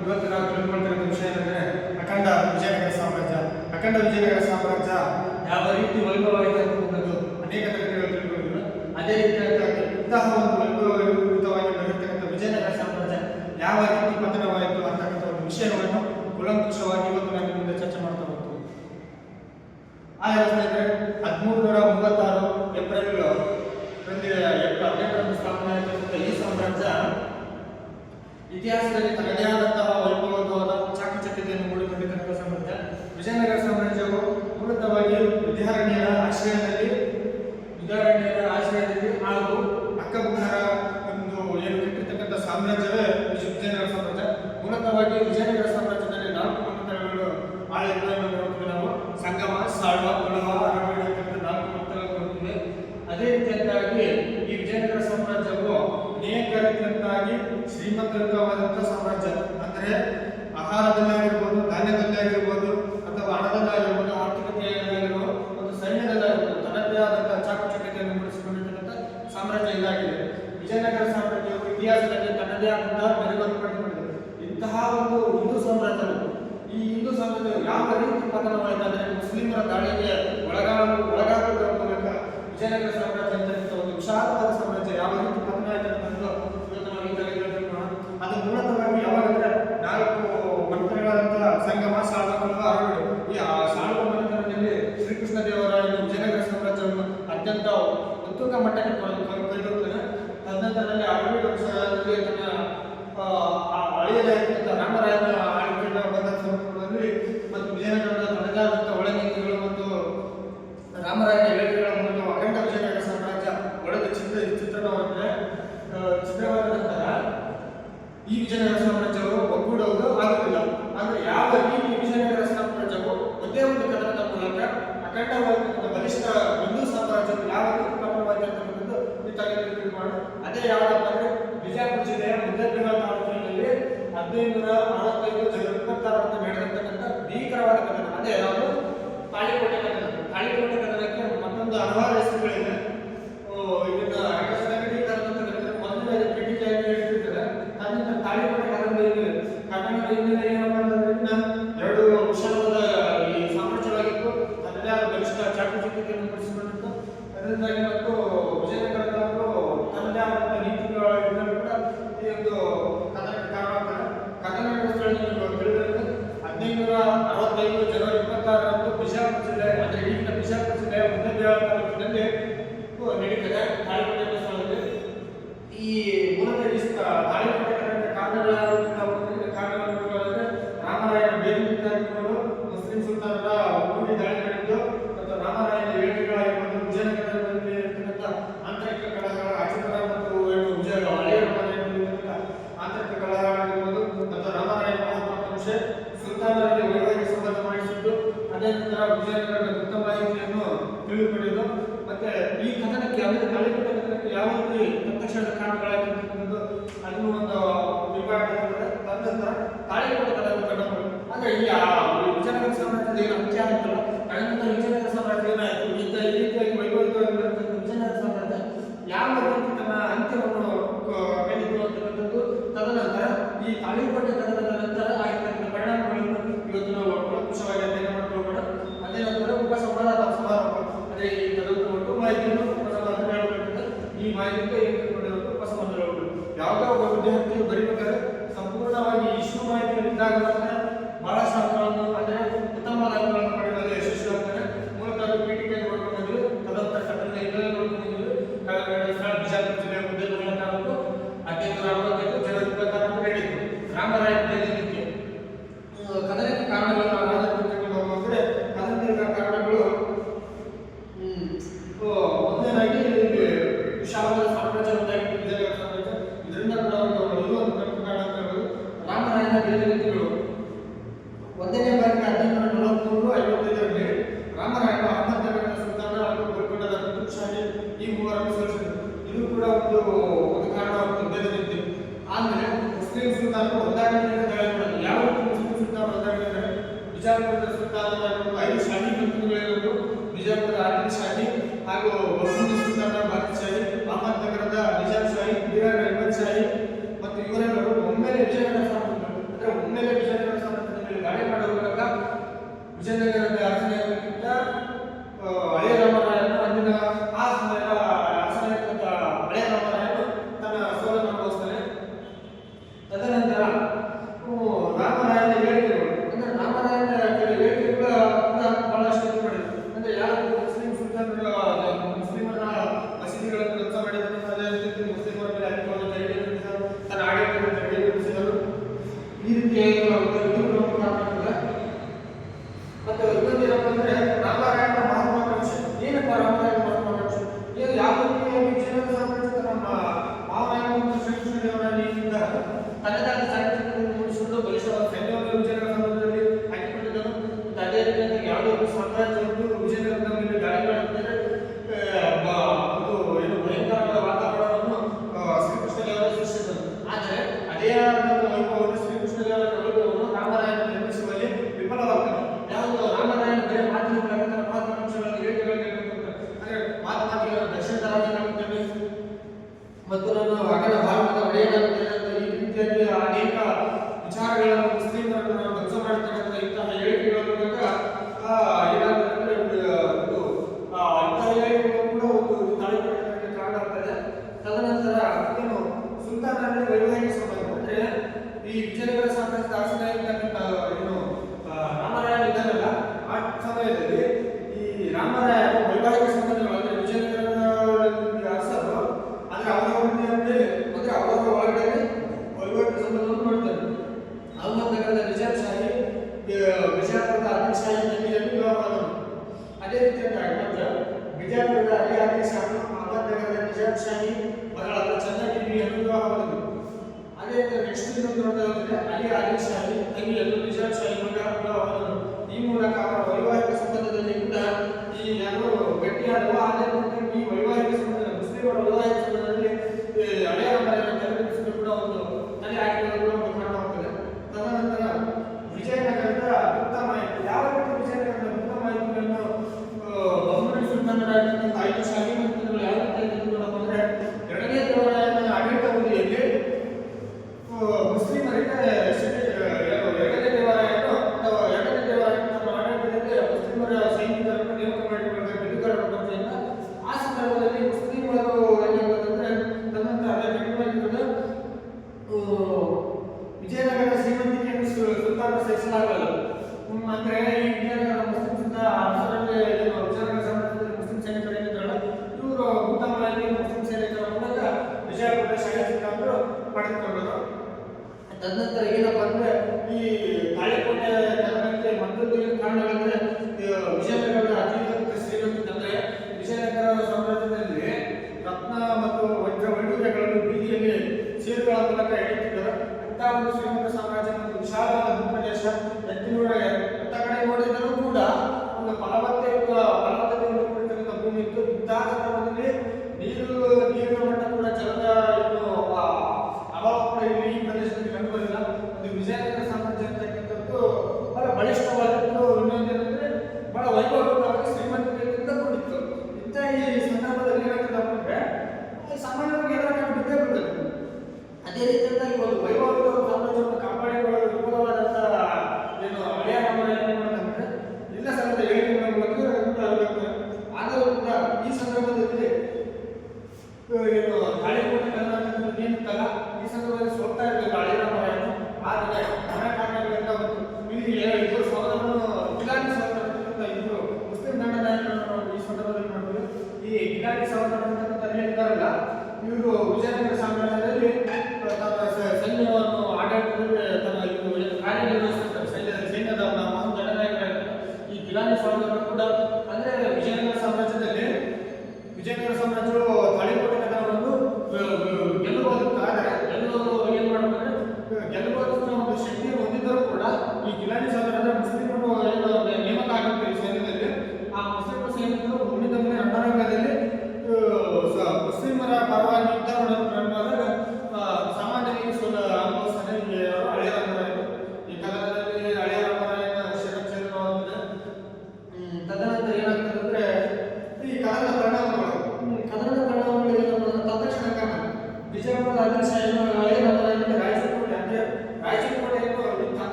ಇವತ್ತು ನಾವು ವಿಷಯ ಏನಂದ್ರೆ ಅಖಂಡ ವಿಜಯನಗರ ಸಾಮ್ರಾಜ್ಯ. ಅಖಂಡ ವಿಜಯನಗರ ಸಾಮ್ರಾಜ್ಯ ಯಾವ ರೀತಿ ವೈಭವವಾಗಿದೆ ಅನೇಕ ಅದೇ ರೀತಿಯಾಗಿ ಇಂತಹ ಒಂದು ವೈಭವಯುತವಾಗಿ ನಡೆಯತಕ್ಕಂಥ ವಿಜಯನಗರ ಸಾಮ್ರಾಜ್ಯ ಯಾವ ರೀತಿ ಪತನವಾಯಿತು ಒಂದು ವಿಷಯವನ್ನು ಕುಲಂಕುಷವಾಗಿ ಇವತ್ತು ನಾನು ನಿಮ್ಮಿಂದ ಚರ್ಚೆ ಮಾಡ್ತಾ ಹೋಗ್ತೀನಿ ಆ ಇತಿಹಾಸದಲ್ಲಿ ತನ್ನದೇ ಆದಂತಹ ವೈಭವವಾದ ಚಾಕಚಕ್ಯತೆಯನ್ನು ಮೂಡಿಕೊಂಡಿರ್ತಕ್ಕಂಥ ಸಾಮ್ರಾಜ್ಯ ವಿಜಯನಗರ ಸಾಮ್ರಾಜ್ಯವು ಮೂಲತಃವಾಗಿ ವಿದ್ಯಾರಣ್ಯರ ಆಶ್ರಯದಲ್ಲಿ ವಿದ್ಯಾರಣ್ಯರ ಆಶ್ರಯದಲ್ಲಿ ಹಾಗೂ ಅಕ್ಕಬುಕ್ಕರ ಒಂದು ಏನು ಕಟ್ಟಿರ್ತಕ್ಕಂಥ ಸಾಮ್ರಾಜ್ಯವೇ ವಿಜಯ- ವಿಜಯನಗರ ಸಾಮ್ರಾಜ್ಯ ಮೂಲತಃವಾಗಿ ವಿಜಯನಗರ ಸಾಮ್ರಾಜ್ಯದಲ್ಲಿ ನಾಲ್ಕು ಮಂತ್ರಗಳು ಆಳಿಗಳನ್ನು ನೋಡ್ತೀವಿ ನಾವು ಸಂಗಮ ಸಾಳ್ವ ತುಳವ ಅರವಣ ಅಂತಕ್ಕಂಥ ನಾಲ್ಕು ಮಂತ್ರಗಳು ನೋಡ್ತೀವಿ ಅದೇ ರೀತಿಯಾಗಿ ಈ ವಿಜಯನಗರ ಸಾಮ್ರಾಜ್ಯವು ಸಾಮ್ರಾಜ್ಯ ಶ್ರೀಮಂತವಾದಂತಹ ಸಾಮ್ರಾಜ್ಯ. ಅಂದ್ರೆ ಆಹಾರದಲ್ಲಾಗಿರ್ಬೋದು, ಧಾನ್ಯದಲ್ಲಾಗಿರ್ಬೋದು, ಅಥವಾ ಹಣದಲ್ಲಾಗಿರ್ಬೋದು, ಆರ್ಥಿಕತೆಯಲ್ಲಾಗಿರ್ಬೋದು, ಒಂದು ಸೈನ್ಯದಲ್ಲಾಗಿರ್ಬೋದು, ತನ್ನದೇ ಆದಂತಹ ಚಾಕಚಕ್ಯತೆಯನ್ನು ಮೂಡಿಸಿಕೊಂಡಿರ್ತಕ್ಕಂಥ ಸಾಮ್ರಾಜ್ಯ ಇದಾಗಿದೆ. ವಿಜಯನಗರ ಸಾಮ್ರಾಜ್ಯವು ಇತಿಹಾಸದಲ್ಲಿ ತನ್ನದೇ ಆದಂತಹ ಮೆರುಗನ್ನು ಪಡೆದುಕೊಂಡಿದೆ. ಇಂತಹ ಒಂದು ಹಿಂದೂ ಸಾಮ್ರಾಜ್ಯ ಈ ಹಿಂದೂ ಸಾಮ್ರಾಜ್ಯ ಯಾವ ರೀತಿ ಪತನವಾಯಿತು ಅಂದ್ರೆ ಮುಸ್ಲಿಮರ ದಾಳಿಗೆ ಒಳಗಾಗ, ಒಳಗಾಗುವುದರ ಮೂಲಕ ವಿಜಯನಗರ ಸಾಮ್ರಾಜ್ಯ ಅಂತ ಒಂದು ವಿಶಾಲವಾದ ಕೊಂಡ್- ಕೊಂಡ್- ತದನಂತರದಲ್ಲಿ ಅರಳಿ ವಂಶದಲ್ಲಿ ತನ್ನ ಆ, ಆ ಅಳಿಯದಾಗಿರ್ತಕ್ಕಂಥ ರಾಮರಾಯನ ಆಳ್ವಿಕೆಯಿಂದ ಬಂದ ಮತ್ತು ವಿಜಯನಗರದ ತನ್ನದಾದಂಥ ಒಳನೀತಿಗಳು ಮತ್ತು ರಾಮರಾಯನ ಹೇಳಿಕೆಗಳ ಮೂಲಕ ಅಖಂಡ ಸಾಮ್ರಾಜ್ಯ ಚಿತ್ರ ಚಿತ್ರವಾದ ಈ ವಿಜಯನಗರ ಸಾಮ್ರಾಜ್ಯವು ಒಗ್ಗೂಡುವುದು ಆಗುತ್ತಿಲ್ಲ ಅಂದ್ರೆ ಯಾವ ರೀತಿ ವಿಜಯನಗರ ಸಾಮ್ರಾಜ್ಯವು ಒಂದೇ ಒಂದು ಮೂಲಕ ಅಖಂಡವಾಗಿರ್ತಕ್ಕಂಥ ಬಲಿಷ್ಠ ಹಿಂದೂ ವಿಜಯನಗರದ ಗುಪ್ತ ಮಾಹಿತಿಯನ್ನು ತಿಳಿದುಕೊಂಡಿದ್ದು ಮತ್ತೆ ಈ ಕಥನಕ್ಕೆ, ಅಂದರೆ ತಾಳಿಕೋಟೆ ಕಥನಕ್ಕೆ ಯಾವ ರೀತಿ ತತ್ಕ್ಷಣದ ಕಾರಣಗಳಾಗಿರ್ತಕ್ಕಂಥದ್ದು ಅದನ್ನು ಒಂದು ವಿಭಾಗ. ತದನಂತರ ತಾಳಿಕೋಟೆ ಕಥನ ಕಂಡುಕೊಂಡು ಅಂದ್ರೆ ಈ ವಿಜಯನಗರ ಸಾಮ್ರಾಜ್ಯದ ಏನು ಅಂತ್ಯ ಆಗಿತ್ತಲ್ಲ ತದನಂತರ ವಿಜಯನಗರ ಸಾಮ್ರಾಜ್ಯ ಏನಾಯಿತು ಈ ರೀತಿಯಾಗಿ ವೈಭವಿತವಾಗಿ ಬೆಳೆದಂಥ ವಿಜಯನಗರ ಸಾಮ್ರಾಜ್ಯ ಯಾವ ರೀತಿ ತನ್ನ ಅಂತ್ಯವನ್ನು ಕಂಡಿತು ಅಂತಕ್ಕಂಥದ್ದು, ತದನಂತರ ಈ ಕದನದ era tiver um dedo ಹಿನ್ನೆಲೆ ವಿಜಯನಗರ ಸಂಬಂಧದಲ್ಲಿ ದಾಳಿ ಮಾಡುವ ಮೂಲಕ ವಿಜಯನಗರದ ಅರಸನಾಗಿದ್ದ ಹಳೆಯ ಇದು ನಮ್ಮ ಮತ್ತು ಇನ್ನೊಂದೇನಪ್ಪ ಅಂದ್ರೆ ರಾಮಾಯಣ ಹೊರಗಡೆ ವಹಿವಾಟು ಸಂಬಂಧವನ್ನು ಮಾಡ್ತಾರೆ ನಮ್ಮ ನಗರದ ನಿಜಾಮ್ ಶಾಹಿ ಬಿಜಾಪುರದ ಅಮೀರ್ ಶಾಹಿ ತಂಗಿಯನ್ನು ವಿವಾಹ ಮಾಡಿದರು ಅದೇ ರೀತಿಯಾಗಿ ಮಾತ್ರ ಬಿಜಾಪುರದ ಅಲಿ ಅಮೀರ್ ಶಾಹನು ಅಹಮದ್ ನಗರದ ನಿಜಾಮ್ ಶಾಹಿ ಬಹಳ ಚೆನ್ನಾಗಿ ನೀನು ವಿವಾಹ ಮಾಡಿದರು ಅದೇ ರೀತಿ ನೆಕ್ಸ್ಟ್ ಇನ್ನೊಂದು ನೋಡ್ತಾ ಇದ್ರೆ ಅಲಿ ಅಮೀರ್ ಶಾಹಿ ತಂಗಿಯನ್ನು ನಿಜಾಮ್ ಶಾಹಿ ಮಗ ವಿವಾಹ ಮಾಡಿದರು ಈ ಮೂಲಕ ಅವರ ವೈವಾಹಿಕ ಸಂಬಂಧದಲ್ಲಿ ಕೂಡ ಈ ಯಾರು ಗಟ್ಟಿಯಾದವ ಮಾಡಿರ್ತಾರೆ ತದನಂತರ ಏನಪ್ಪ ಅಂದ್ರೆ ಈ ತಾಳಿಕೋಟೆ ನಗರಕ್ಕೆ ಮತ್ತೊಂದು ಕಾರಣವೆಂದ್ರೆ ವಿಜಯನಗರದ ಅಧಿಕೃತ ಸೇರಿದಂತೆ ವಿಜಯನಗರ ಸಾಮ್ರಾಜ್ಯದಲ್ಲಿ ರತ್ನ ಮತ್ತು ವಜ್ರ ವೈಡೂರ್ಯಗಳನ್ನು ಬೀದಿಯಲ್ಲಿ ಸೇರುಗಳ ಮೂಲಕ ಎಳೆಯುತ್ತಿದ್ದರು. ಅಂತ ಒಂದು ಶ್ರೀಮಂತ ಸಾಮ್ರಾಜ್ಯ ಮತ್ತು ವಿಶಾಲ ಭೂಪ್ರದೇಶ ಎಂಟುನೂರ ಕಡೆ ನೋಡಿದರೂ ಕೂಡ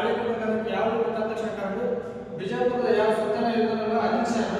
ಆಡಳಿತ ಯಾವ ತಕ್ಷಣ ಬಿಜಾಪುರದ ಯಾವ ಸುತ್ತಲೇ ಇರ್ತಾರಲ್ಲ ಅಹಿಂಸೆ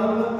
하면